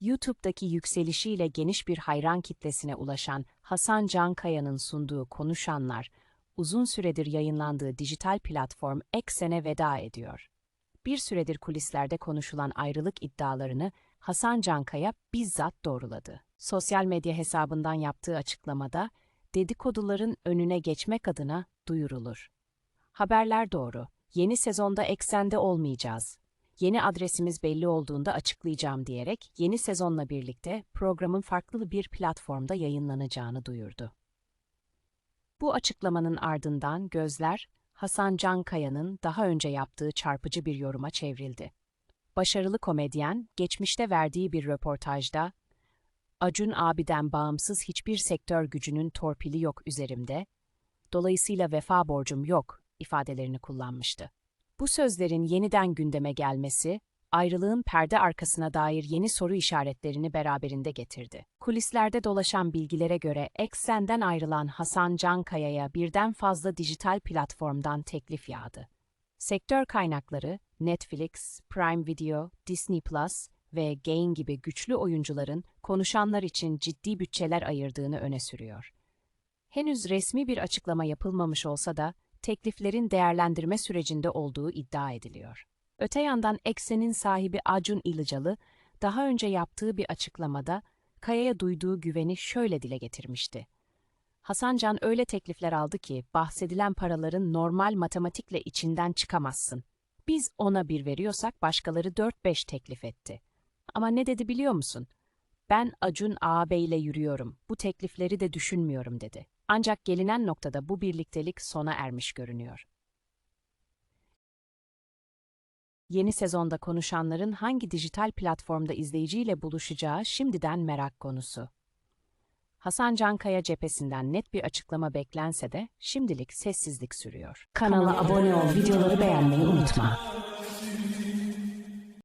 YouTube'daki yükselişiyle geniş bir hayran kitlesine ulaşan Hasan Cankaya'nın sunduğu Konuşanlar, uzun süredir yayınlandığı dijital platform Eksen'e veda ediyor. Bir süredir kulislerde konuşulan ayrılık iddialarını Hasan Cankaya bizzat doğruladı. Sosyal medya hesabından yaptığı açıklamada, dedikoduların önüne geçmek adına duyurulur. Haberler doğru. Yeni sezonda Eksen'de olmayacağız. Yeni adresimiz belli olduğunda açıklayacağım diyerek yeni sezonla birlikte programın farklı bir platformda yayınlanacağını duyurdu. Bu açıklamanın ardından gözler Hasan Cankaya'nın daha önce yaptığı çarpıcı bir yoruma çevrildi. Başarılı komedyen, geçmişte verdiği bir röportajda, Acun abiden bağımsız hiçbir sektör gücünün torpili yok üzerimde, dolayısıyla vefa borcum yok ifadelerini kullanmıştı. Bu sözlerin yeniden gündeme gelmesi, ayrılığın perde arkasına dair yeni soru işaretlerini beraberinde getirdi. Kulislerde dolaşan bilgilere göre Eksen'den ayrılan Hasan Cankaya'ya birden fazla dijital platformdan teklif yağdı. Sektör kaynakları, Netflix, Prime Video, Disney Plus ve Gain gibi güçlü oyuncuların konuşanlar için ciddi bütçeler ayırdığını öne sürüyor. Henüz resmi bir açıklama yapılmamış olsa da tekliflerin değerlendirme sürecinde olduğu iddia ediliyor. Öte yandan Eksen'in sahibi Acun İlıcalı, daha önce yaptığı bir açıklamada Kaya'ya duyduğu güveni şöyle dile getirmişti. Hasancan öyle teklifler aldı ki bahsedilen paraların normal matematikle içinden çıkamazsın. Biz ona bir veriyorsak başkaları 4-5 teklif etti. Ama ne dedi biliyor musun? Ben Acun ağabeyle yürüyorum, bu teklifleri de düşünmüyorum dedi. Ancak gelinen noktada bu birliktelik sona ermiş görünüyor. Yeni sezonda konuşanların hangi dijital platformda izleyiciyle buluşacağı şimdiden merak konusu. Hasan Cankaya cephesinden net bir açıklama beklense de şimdilik sessizlik sürüyor. Kanala abone ol, videoları beğenmeyi unutma.